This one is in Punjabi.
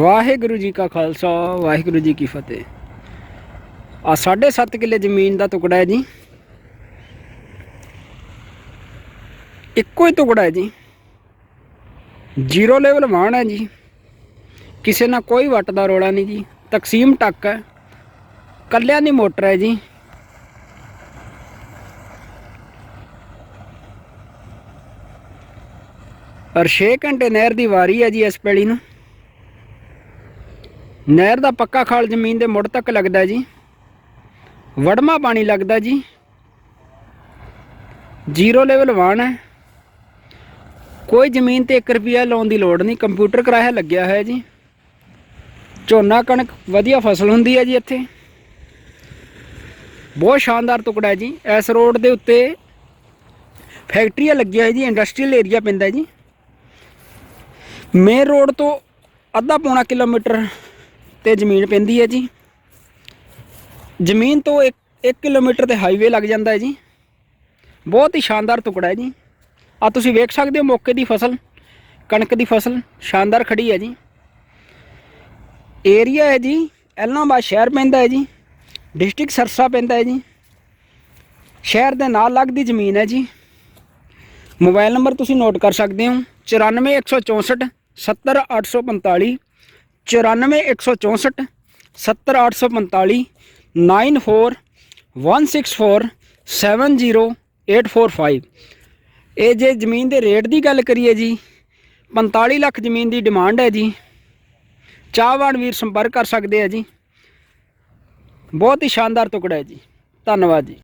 ਵਾਹਿਗੁਰੂ ਜੀ ਕਾ ਖਾਲਸਾ, ਵਾਹਿਗੁਰੂ ਜੀ ਕੀ ਫਤਿਹ। ਆ 7.5 ਕਿੱਲੇ ਜ਼ਮੀਨ ਦਾ ਟੁਕੜਾ ਹੈ ਜੀ। ਇੱਕੋ ਹੀ ਟੁਕੜਾ ਹੈ ਜੀ। ਜ਼ੀਰੋ ਲੈਵਲ ਵਾਹਣ ਹੈ ਜੀ। ਕਿਸੇ ਨਾਲ ਕੋਈ ਵੱਟ ਦਾ ਰੋਲਾ ਨਹੀਂ ਜੀ। ਤਕਸੀਮ ਟੱਕ ਹੈ। ਕੱਲਿਆਂ ਦੀ ਮੋਟਰ ਹੈ ਜੀ। ਔਰ 6 ਘੰਟੇ ਨਹਿਰ ਦੀ ਵਾਰੀ ਹੈ ਜੀ ਇਸ ਪੈਲੀ ਨੂੰ। ਨਹਿਰ ਦਾ ਪੱਕਾ ਖਾਲ ਜ਼ਮੀਨ ਦੇ ਮੁੜ ਤੱਕ ਲੱਗਦਾ ਜੀ। ਵੜਮਾ ਪਾਣੀ ਲੱਗਦਾ ਜੀ। ਜ਼ੀਰੋ ਲੈਵਲ ਵਾਣ ਹੈ। ਕੋਈ ਜ਼ਮੀਨ ਤੇ 1 ਰੁਪਿਆ ਲਾਉਣ ਦੀ ਲੋੜ ਨਹੀਂ। ਕੰਪਿਊਟਰ ਕਰਾਇਆ ਲੱਗਿਆ ਹੋਇਆ ਜੀ। ਝੋਨਾ ਕਣਕ, ਵਧੀਆ ਫਸਲ ਹੁੰਦੀ ਹੈ ਜੀ ਇੱਥੇ। ਬਹੁਤ ਸ਼ਾਨਦਾਰ ਟੁਕੜਾ ਹੈ ਜੀ। ਇਸ ਰੋਡ ਦੇ ਉੱਤੇ ਫੈਕਟਰੀਆਂ ਲੱਗੀਆਂ ਹੈ ਜੀ। ਇੰਡਸਟਰੀਅਲ ਏਰੀਆ ਪੈਂਦਾ ਜੀ। ਮੇਨ ਰੋਡ ਤੋਂ ਅੱਧਾ ਪੌਣਾ ਕਿਲੋਮੀਟਰ ਤੇ ਜ਼ਮੀਨ ਪੈਂਦੀ ਹੈ ਜੀ। ਜ਼ਮੀਨ ਤੋਂ 1 ਕਿਲੋਮੀਟਰ ਤੇ ਹਾਈਵੇ ਲੱਗ ਜਾਂਦਾ ਹੈ ਜੀ। ਬਹੁਤ ਹੀ ਸ਼ਾਨਦਾਰ ਟੁਕੜਾ ਹੈ ਜੀ। ਆ ਤੁਸੀਂ ਵੇਖ ਸਕਦੇ ਹੋ ਮੌਕੇ ਦੀ ਫਸਲ, ਕਣਕ ਦੀ ਫਸਲ ਸ਼ਾਨਦਾਰ ਖੜੀ ਹੈ ਜੀ। ਏਰੀਆ ਹੈ ਜੀ ਐਲਨਾਬਾਦ ਸ਼ਹਿਰ ਪੈਂਦਾ ਹੈ ਜੀ। ਡਿਸਟ੍ਰਿਕਟ ਸਰਸਾ ਪੈਂਦਾ ਹੈ ਜੀ। ਸ਼ਹਿਰ ਦੇ ਨਾਲ ਲੱਗਦੀ ਜ਼ਮੀਨ ਹੈ ਜੀ। ਮੋਬਾਈਲ ਨੰਬਰ ਤੁਸੀਂ ਨੋਟ ਕਰ ਸਕਦੇ ਹੋ। 94164 70845 94164 70845 9416470845 ਇਹ ਜੇ ਜ਼ਮੀਨ ਦੇ ਰੇਟ ਦੀ ਗੱਲ ਕਰੀਏ ਜੀ 45 ਲੱਖ ਜ਼ਮੀਨ ਦੀ ਡਿਮਾਂਡ ਹੈ ਜੀ, ਚਾਹਵਾਨ ਵੀਰ ਸੰਪਰਕ ਕਰ ਸਕਦੇ ਆ ਜੀ। ਬਹੁਤ ਹੀ ਸ਼ਾਨਦਾਰ ਟੁਕੜਾ ਹੈ ਜੀ। ਧੰਨਵਾਦ ਜੀ।